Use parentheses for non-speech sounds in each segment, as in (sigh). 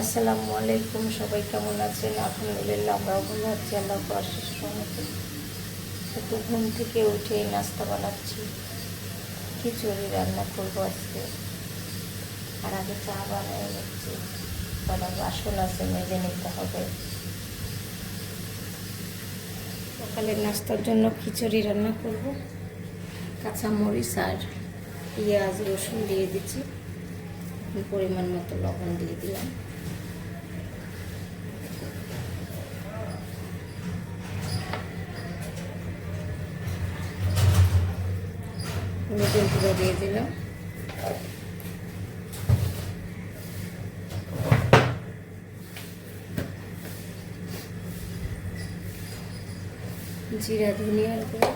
আসসালামু আলাইকুম, সবাই কেমন আছেন? আলহামদুলিল্লাহ, আমরাও ভালো আছি, আল্লাহ আশিস রহমতে একটু ঘুম থেকে উঠে নাস্তা বানাচ্ছি, খিচুড়ি রান্না করব আজকে। আর আগে চা বানিয়ে নিচ্ছি কটা বাসন আছে, মেজে নিতে হবে। সকালের নাস্তার জন্য খিচুড়ি রান্না করব। কাঁচা মরিচ আর পেঁয়াজ রসুন দিয়ে দিচ্ছি। পরিমাণ মতো লবণ দিয়ে দিলাম। হলুদের গুঁড়ো দিয়ে দিলাম। জিরা ধনিয়ার গুঁড়ো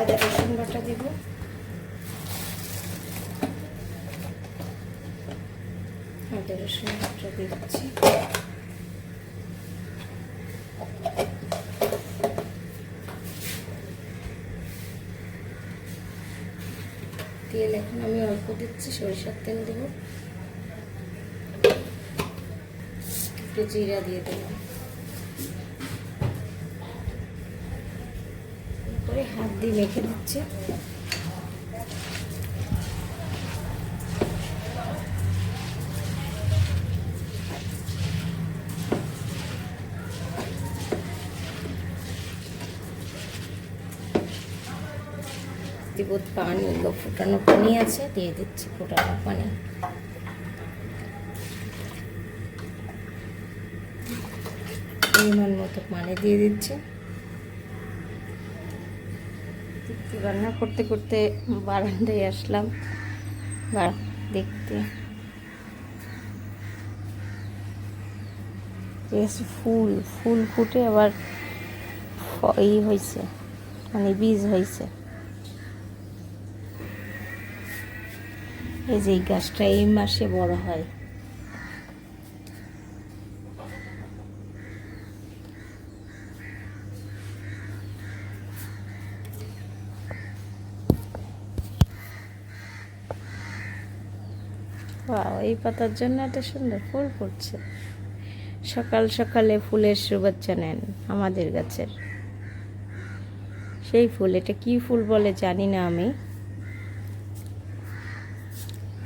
আদা রসুন বাটা দিব আদা রসুন বাটা দিচ্ছি তেল এখন আমি অল্প দিচ্ছি, সরিষার তেল দেব। একটু জিরা দিয়ে দেবো। হাত দিয়ে মেখে দিচ্ছে দিব পানি ফুটানো পানি আছে দিয়ে দিচ্ছি ফুটানো পানি। পরিমাণ মতো পানি দিয়ে দিচ্ছে। রান্না করতে করতে বারান্দায় আসলাম। দেখতে। ফুল ফুল ফুটে আবার ই হয়েছে মানে বীজ হয়েছে এই যে গাছটা এই মাসে বড় হয়। এই পাতার জন্য এত সুন্দর ফুল ফুটছে। সকাল সকালে ফুলের শুভেচ্ছা নেন আমাদের গাছের। সেই ফুল, এটা কি ফুল বলে জানি না আমি।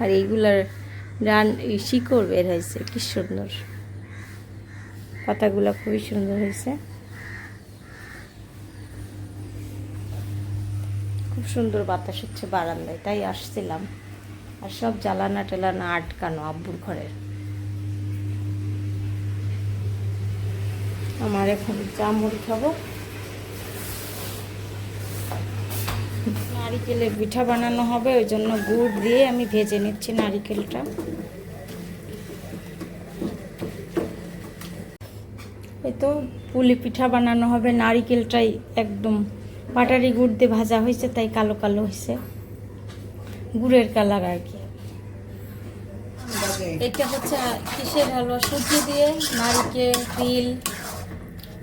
আর এইগুলার রান শিকড় বের হয়েছে, কি সুন্দর। পাতাগুলো খুবই সুন্দর হয়েছে। খুব সুন্দর বাতাস হচ্ছে বারান্দায়, তাই আসছিলাম। আর সব জ্বালানা টেলানা আটকানো আব্বুর ঘরের। আমার এখন জামুড়ি খাব। নারিকেলের পিঠা বানানো হবে ওই জন্য গুড় দিয়ে আমি ভেজে নিচ্ছি নারিকেলটা। এই তো পুলি পিঠা বানানো হবে নারিকেলটাই একদম বাটারি গুড় দিয়ে ভাজা হয়েছে তাই কালো কালো হয়েছে। গুড়ের কালার আর কি। এটা হচ্ছে কিসের হালুয়া? সুজি দিয়ে নারিকেল তিল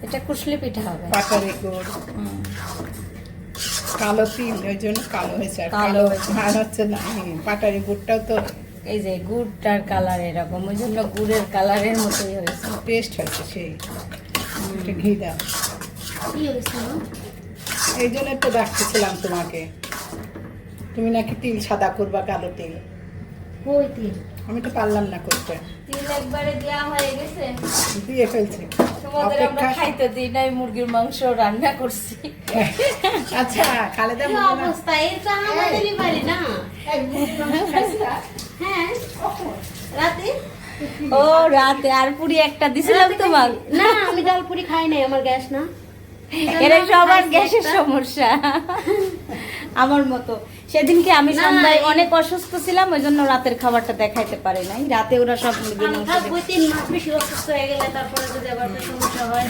এটা কুশলি পিঠা হবে। পাটারি গুড়। কালো তিল ওই জন্য কালো হয়েছে আর কালো। আর হচ্ছে না পাটারি গুড়টাও তো এই যে গুড়টার কালার এরকম ওই জন্য গুড়ের কালারের মতোই হয়েছে। টেস্ট হয়েছে সেই। একটু ঘি দাও? এই জন্য তো ডাকতেছিলাম তোমাকে। তুমি নাকি তিল সাদা করবা কালো তিল। কই তিল? আমি তো পারলাম না করতে। তিল একবারে দেওয়া হয়ে গেছে। দিয়ে ফেলছি। তোমাদের আমরা খাইতে দিই নাই মুরগির মাংস রান্না করছি। আচ্ছা খালেদা মুরগি অবস্থা? এই তো আমাদেরই বাড়ি না? হ্যাঁ। রাতে? ও রাতে। আর পুরি একটা দিছিলাম তোমার। না আমি ডালপুরি খাই নাই আমার গ্যাস না। এরা সবার গ্যাসের সমস্যা। আমার মতো। সেদিনকে আমি সন্ধ্যায় অনেক অসুস্থ ছিলাম ওই জন্য রাতের খাবারটা দেখাইতে পারি নাই। রাতে ওরা সব তিন মাস বেশি অসুস্থ হয়ে গেলে তারপরে যদি আবার সমস্যা হয়।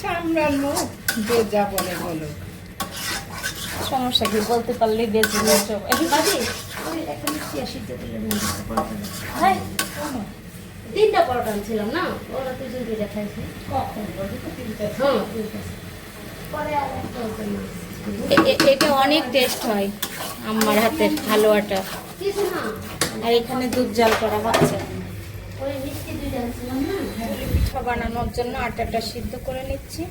চামড়ার মুখ যে যা বলে বলো। সমস্যা কি? বলতে পারলেই বেঁচে তিনটা পরোটা আনছিলাম না? ওরা দুজন দুইটা খাইছে। কখন? তিনটা। হ্যাঁ তিনটা এটা অনেক টেস্ট হয় আমার হাতের হালুয়াটা। আর এখানে দুধ জাল করা হচ্ছে। বানানোর জন্য আটাটা সিদ্ধ করে নিচ্ছি।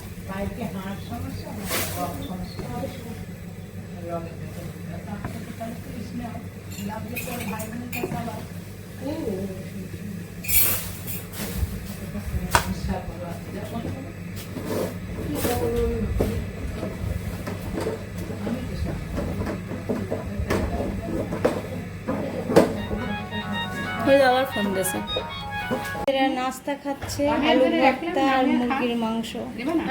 আবার ফোন দিয়েছে। এরা নাস্তা খাচ্ছে আলু ভর্তা আর মুরগির মাংস।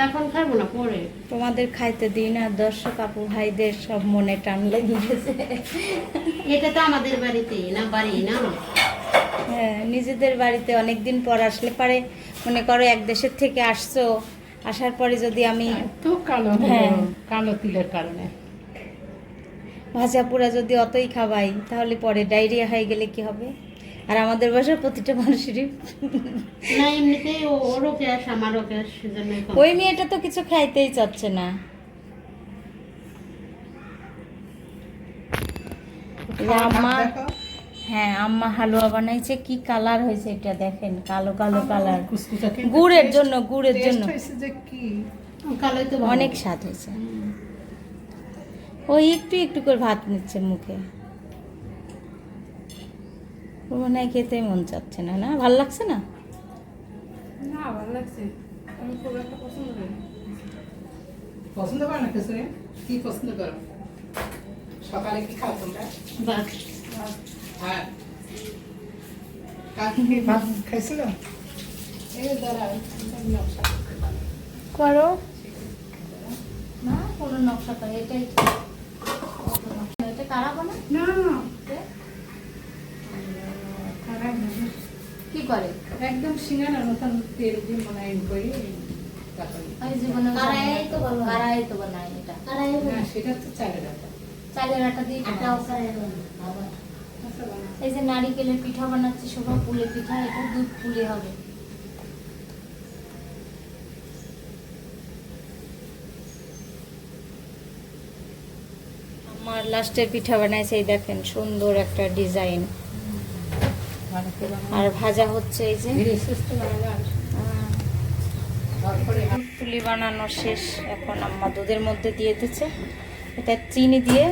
এখন খাব না পরে তোমাদের খাইতে দিই না দর্শক আপু ভাইদের সব মনে টান লেগে গেছে। এটা তো আমাদের বাড়িতেই না বাড়ি না? হ্যাঁ নিজেদের বাড়িতে অনেক দিন পর আসলে পারে। মনে করো এক দেশের থেকে আসছো আসার পরে যদি আমি এত কালো হ্যাঁ। কালো তিলের কারণে। ভাজা পোড়া যদি অতই খাওয়াই তাহলে পরে ডায়রিয়া হয়ে গেলে কি হবে? আর আমাদের বাসার প্রতিটা মানুষেরই না এমনিতেই ওরও গ্যাস আমারও গ্যাস সেজন্য ওই মেয়েটা তো কিছু খাইতেই চাচ্ছে না। আম্মা হ্যাঁ আম্মা হালুয়া বানাইছে কি কালার হয়েছে এটা দেখেন কালো কালো কালার। গুড়ের জন্য গুড়ের জন্য। হয়েছে যে কি? কালোই তো অনেক স্বাদ হয়েছে। ওই একটু একটু করে ভাত নিচ্ছে মুখে। মনে হয় খেতে মন চাচ্ছে না না? ভালো লাগছে না? না ভালো লাগছে। আমি খুব একটা পছন্দ করি পছন্দ করো না খিচুড়ি কি পছন্দ করো? সকালে কি খাও তোমরা। হ্যাঁ। ভাত খাইছিল? এই দাঁড়াও নকশা করো। না কোনো নকশা করে এটাই এটা কারা বানা না খারাপ না। কি করে একদম মতন তেল দিয়ে মনে হয় করি তারপরে আমি জীবনে কারাই তো কারাই তো বানাই এটা কারাই না সেটা তো চালের আটা চালের আটা দিয়ে পিঠা কারাই বানায়। আবার। আচ্ছা, বানাও। এই যে নারিকেলের পিঠা বানাচ্ছি সবাই পুলে পিঠা এটা দুধ পুলি হবে আমার লাস্টের পিঠা বানাইছে এই দেখেন সুন্দর একটা ডিজাইন। আর ভাজা হচ্ছে এই যে। পুলি বানানো শেষ। এখন আম্মা দুধের মধ্যে দিয়ে দিচ্ছে। এটা চিনি দিয়ে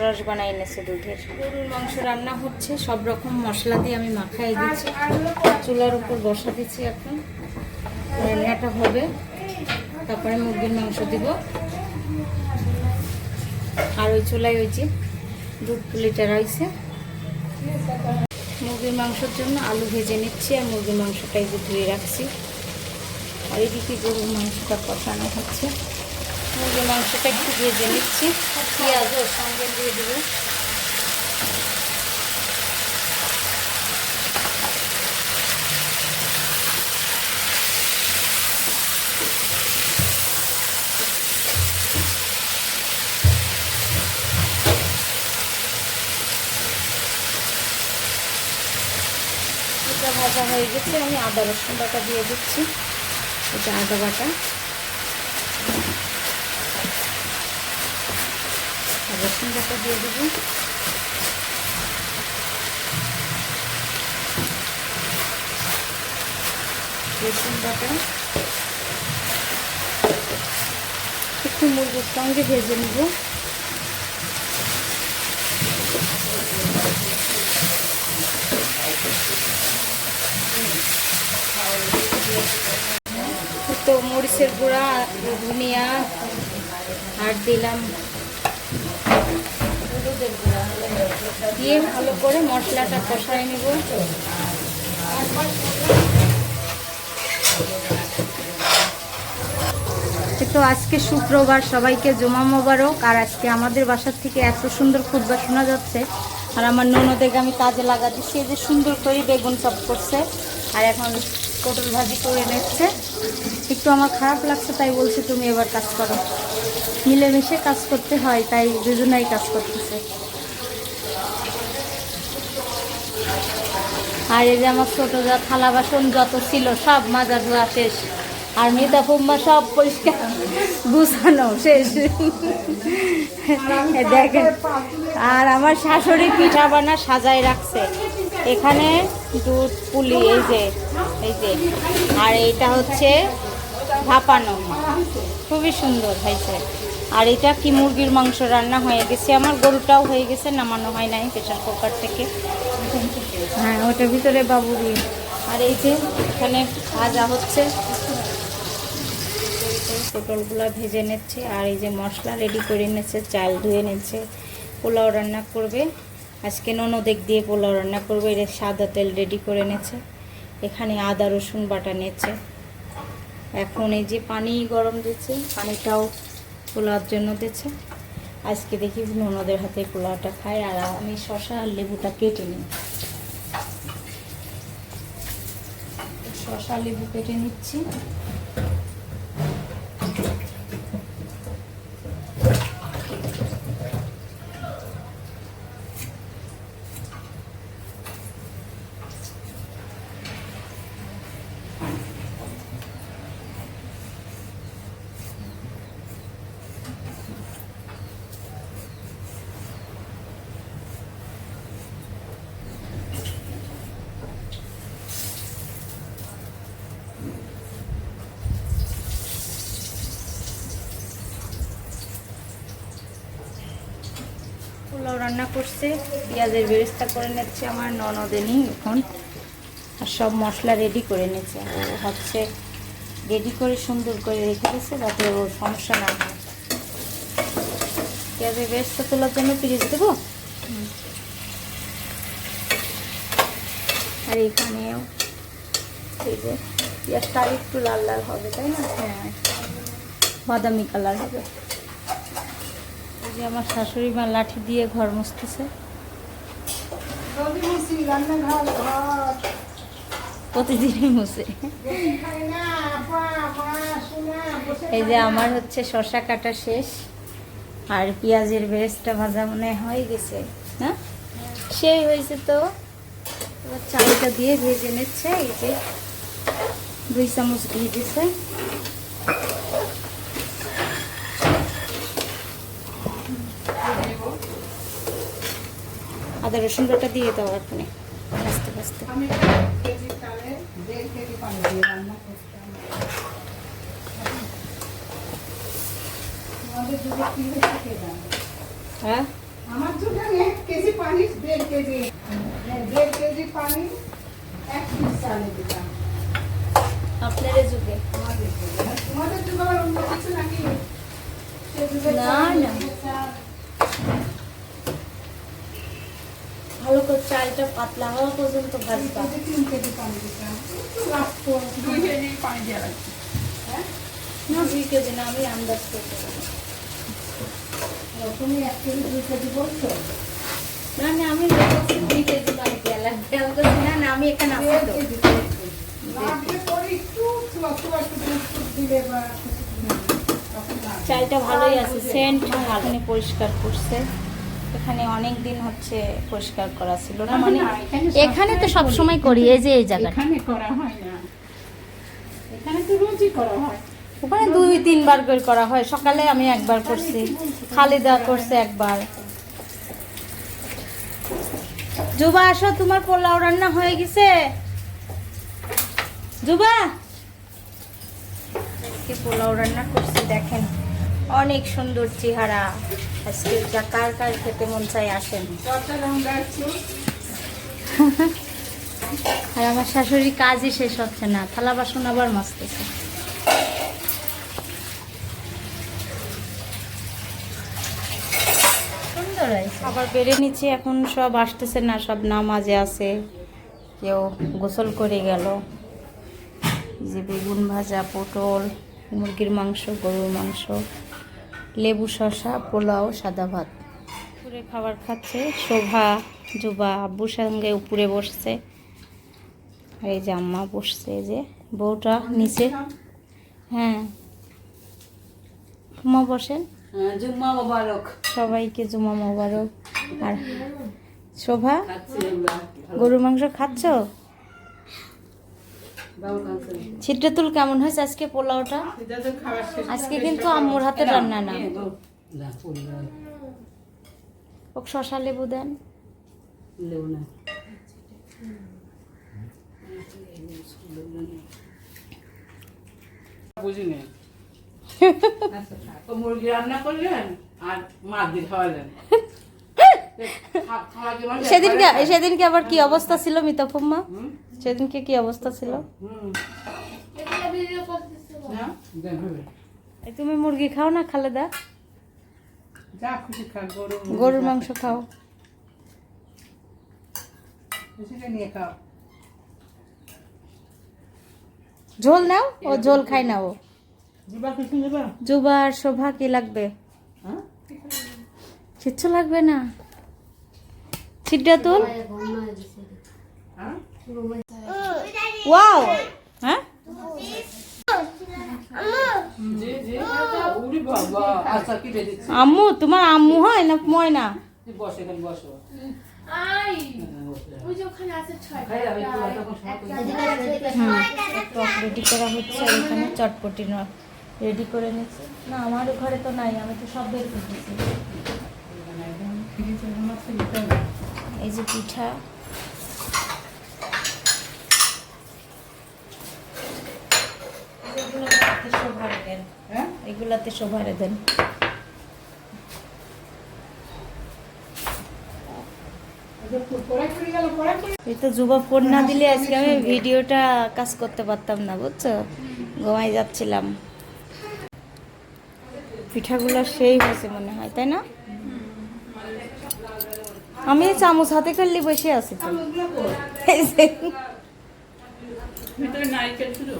রস বানাই এনেছে দুধের। গরুর মাংস রান্না হচ্ছে সব রকম মশলা দিয়ে আমি মাখাই দিচ্ছি। চুলার উপর বসা দিচ্ছি এখন। রান্নাটা হবে। তারপরে মুরগির মাংস দিব। আর ওই চুলায় ওই যে দুধ পুলিটা রয়েছে। মুরগির মাংসের জন্য আলু ভেজে নিচ্ছি আর মুরগির মাংসটাই ধুয়ে রাখছি। আর এদিকে গরুর মাংসটা কষানো হচ্ছে। মুরগির মাংসটা একটু ভেজে নিচ্ছি। পেঁয়াজ ওর সঙ্গে দিয়ে দেবো এটা ভাজা হয়ে গেছে, আমি আদা রসুন বাটা দিয়ে দিচ্ছি। এটা আদা বাটা। রসুন বাটা দিয়ে দেবো। রসুন বাটা। একটু মুরগির সঙ্গে ভেজে নেব তো মরিচের গুঁড়া, ধনিয়া আর দিলাম দিয়ে ভালো করে মশলাটা কষায় নেব। তো আজকে শুক্রবার, সবাইকে জমা মোবারক। আর আজকে আমাদের বাসার থেকে এত সুন্দর খুদবা শোনা যাচ্ছে। আর আমার ননদেরকে আমি কাজে লাগা দিচ্ছি। এই যে সুন্দর করে বেগুন চপ করছে। আর এখন পটল ভাজি করে নিচ্ছে। একটু আমার খারাপ লাগছে, তাই বলছে তুমি এবার কাজ করো। মিলেমিশে কাজ করতে হয়, তাই দুজনেই কাজ করতেছে। আর এই যে আমার ছোট যা থালা বাসন যত ছিল, সব মাজা ধোয়া শেষ। আর মিতা ফুম্মা সব পরিষ্কার, গুছানো শেষ। দেখেন, আর আমার শাশুড়ি পিঠা বানা সাজায় রাখছে। এখানে দুধ, পুলি, এই যে এই যে আর এইটা হচ্ছে ভাপানো। খুবই সুন্দর হয়েছে। আর এটা কি মুরগির মাংস রান্না হয়ে গেছে? আমার গরুটাও হয়ে গেছে নামানো হয় নাই প্রেশার কুকার থেকে। হ্যাঁ ওটার ভিতরে বাবুরি। আর এই যে এখানে ভাজা হচ্ছে। পটলগুলো ভেজে নিচ্ছে আর এই যে মশলা রেডি করে নিচ্ছে চাল ধুয়ে নিচ্ছে। পোলাও রান্না করবে। আজকে ননদেক দিয়ে পোলাও রান্না করবে এটা সাদা তেল রেডি করে নিচ্ছে। এখানে আদা, রসুন বাটা নিচ্ছে এখন এই যে পানি গরম দিচ্ছে, পানিটাও পোলার জন্য দিচ্ছে। আজকে দেখি ননদের হাতে পোলাওটা খায় আর আমি শশা আর লেবুটা কেটে নিই। শশা লেবু কেটে নিচ্ছি। পোলাও রান্না করছে পেঁয়াজের বেরেস্তা করে নিচ্ছে আমার ননদেনি এখন আর সব মশলা রেডি করে নিচ্ছে হচ্ছে রেডি করে সুন্দর করে রেখে দিয়েছে যাতে ওর সমস্যা না হয়। পেঁয়াজের বেরেস্তা তোলার জন্য পিরিচ দেবো? আর এখানেও এই যে পেঁয়াজটা আর একটু লাল লাল হবে তাই না? হ্যাঁ। বাদামি কালার হবে। যে আমার শাশুড়ি মা লাঠি দিয়ে ঘর মুছতেছে। প্রতিদিনই মুছে। এই যে আমার হচ্ছে শশা কাটা শেষ, আর পেঁয়াজের বেরেস্তা ভাজা মনে হয়ে গেছে। না সেই হয়েছে তো। এবার চালটা দিয়ে ভেজে নিচ্ছে, এই যে দুই চামচ দিয়ে দিছে। আদা রসুন বাটা দিয়ে দাও এখানে আস্তে আস্তে? হ্যাঁ? আমার জন্য এক কেজি পানি দেড় কেজি হ্যাঁ, দেড় কেজি পানি এক পিস চালে দিতাম আপনার যুগে। তোমাদের যুগে আবার অন্য কিছু নাকি? না, না। চাল। ভালো করে চালটা পাতলা হওয়া পর্যন্ত দুই ভাজবা কেজি, তিন কেজি পানি দিতাম একটু লাগতো দুই কেজি পানি দেওয়া লাগতো হ্যাঁ না দুই কেজি না আমি আন্দাজ করতে পারি ও, তুমি এক কেজি দুই কেজি বলছো না না আমি বলছি দুই কেজি পানি দেওয়া লাগবে আমি বলছি না না আমি এখানে আসি দেড় তো কেজি, দেড় কেজি। লাগলে পরে একটু চুয়া চুয়া একটু দুধ টুধ দিলে বা তখন লাগবে। চালটা ভালোই আছে সেন্ট ভালো পরিষ্কার করছে এখানে অনেক দিন হচ্ছে পরিষ্কার করা ছিল না মানে এখানে তো সব সময় করি এই যে এই জায়গাটা। এখানে করা হয় না। এখানে তো রোজই করা হয়। ওখানে দুই তিনবার করে করা হয়। সকালে আমি একবার করছি খালিদা করছে একবার। জুবা আসো তোমার পোলাও রান্না হয়ে গেছে। জুবা পোলাও রান্না করছি দেখেন। অনেক সুন্দর চেহারা। আজকে যা কার কার খেতে মন চাই আসেন। (laughs) আর আমার শাশুড়ি কাজই শেষ হচ্ছে না থালা বাসন আবার সুন্দর হয়েছে। আবার বেড়ে নিচ্ছি এখন সব আসতেছে না সব নামাজে আছে। কেউ গোসল করে গেল। যে বেগুন ভাজা পটল মুরগির মাংস গরুর মাংস। লেবু শসা পোলাও সাদা ভাত। উপরে খাবার খাচ্ছে শোভা জুবা আব্বুর সঙ্গে উপরে বসছে। আর এই যে আম্মা বসছে এই যে বউটা নিচে। হ্যাঁ। মা বসেন। জুম্মা মোবারক। সবাইকে জুমা মোবারক। আর শোভা গরুর মাংস খাচ্ছ? ছিদ্রাতুল কেমন হয়েছে আজকে পোলাওটা? যাদের খাবার শেষ আজকে কিন্তু আম্মুর হাতের রান্না না। ওক শশা লেবু দেন। লেও না। বুঝিনি। তো মুরগি রান্না করলেন আর মাছ দিয়ে খাওয়ালেন। খা- (laughs) খাওয়া কি মানে সেদিনকে সেদিনকে আবার কি অবস্থা ছিল মিতাফুম্মা? সেদিনকে কি অবস্থা ছিল? তুমি মুরগি খাও না খালেদা? যা খুশি খা গরু গরুর মাংস খাও। ঝোল নাও ও ঝোল খাই না ও। দিবা কিছু নেবা জুবা আর শোভা কি লাগবে? হ্যাঁ? কিচ্ছু লাগবে না। ছিদ্রাতুল হ্যাঁ? ওয়াও জি জি উড়ি বাবা কি রে দিচ্ছি আম্মু তোমার আম্মু হয় না ময়না? রেডি করা হচ্ছে এখানে চটপটি রেডি করে নিচ্ছে না আমার ঘরে তো নাই আমি তো সব বের করতেছি। এই যে পিঠা। এগুলোতে শোভারে দেন হ্যাঁ? এগুলাতে শোভারে দেন আচ্ছা, করে- এই তো যুবা ফোন না দিলে আজকে আমি ভিডিওটা কাজ করতে পারতাম না বুঝছ? ঘুমাই যাচ্ছিলাম। পিঠাগুলো সেই হয়েছে মনে হয় তাই না? আমি চামচ হাতে করলে বসে আছি তো।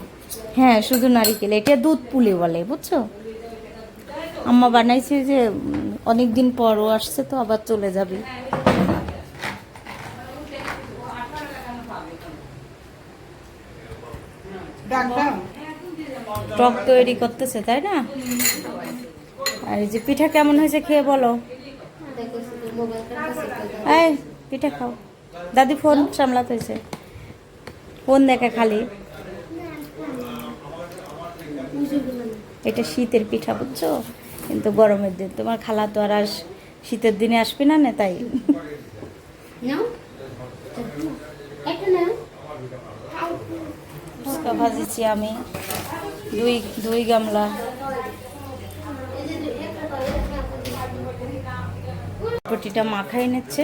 (laughs) হ্যাঁ শুধু নারিকেল, এটা দুধ পুলি বলে, বুঝছ? আম্মা বানাইছে যে অনেক দিন পরও আসছে তো, আবার চলে যাবে। টক তৈরি করতেছে, তাই না? আর এই যে পিঠা কেমন হয়েছে খেয়ে বলো। এই, পিঠা খাও। দাদি ফোন সামলাতে হয়েছে। ফোন দেখে খালি। এটা শীতের পিঠা বুঝছ? কিন্তু গরমের দিন তোমার খালা তো আর আর শীতের দিনে আসবে না না তাই? ফুচকা ভাজিছি আমি। দুই দুই গামলা। পটিটা মাখাই নিচ্ছে।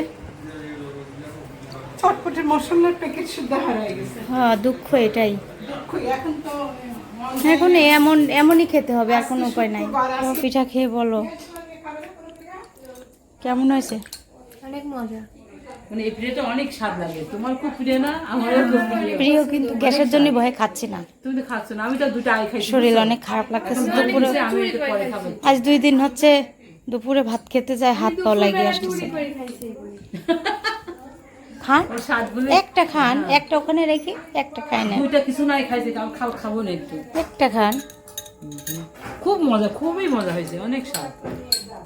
চটপটের মশলার প্যাকেট শুদ্ধ হারাই গেছে। হ্যাঁ দুঃখ এটাই। কই, এখন তো এখন এমন এমনই খেতে হবে এখন উপায় নাই। পিঠা খেয়ে বলো। কেমন হয়েছে? অনেক মজা। মানে এই পিঠেটা অনেক স্বাদ লাগে। তোমার খুব প্রিয় না? আমারও খুব প্রিয়। প্রিয় কিন্তু গ্যাসের জন্য ভয়ে খাচ্ছি না। তুমি তো খাচ্ছ না আমি তো দুটো আই খাইছি শরীর অনেক খারাপ লাগতেছে। দুপুরে বানিয়েছে, আমি একটু পরে খাব। আজ দুই দিন হচ্ছে দুপুরে ভাত খেতে যায় হাত পাও লাগিয়ে এগুলি। (laughs) খান একটা খান একটা ওখানে রেখে একটা খাই না দুইটা কিছু নাই খাইছি খাও খাব না একটু। একটা খান। খুব মজা খুবই মজা হয়েছে অনেক স্বাদ।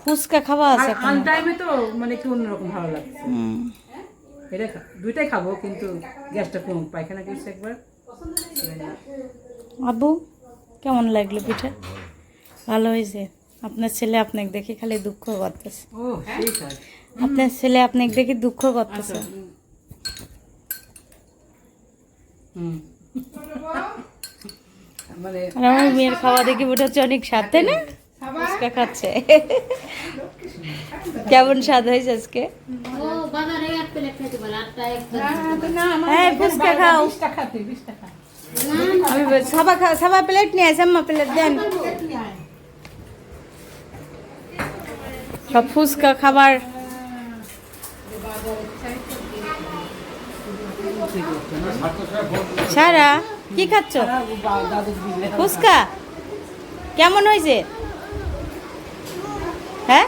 ফুচকা খাওয়া আছে আন। টাইমে তো মানে একটু অন্যরকম ভালো লাগছে। এটা দুইটাই খাব কিন্তু গ্যাসটা কম পায়খানা করছে একবার। আব্বু কেমন লাগল পিঠা? ভালো হয়েছে। আপনার ছেলে আপনাকে দেখে খালি দুঃখ করতেছে। ও আপনার ছেলে আপনাকে দেখে দুঃখ করতেছে হুম মানে আর আমার মেয়ের খাওয়া দেখে বোঝা হচ্ছে অনেক তাই না? ফুচকা খাচ্ছে। কেমন স্বাদ হয়েছে আজকে? হ্যাঁ ফুচকা খাও। আমি সাবা খা, সাবা প্লেট নিয়ে আসে আম্মা প্লেট দেন। সব ফুচকা খাবার সারা কি খাচ্ছ? ফুচকা? কেমন হয়েছে? হ্যাঁ?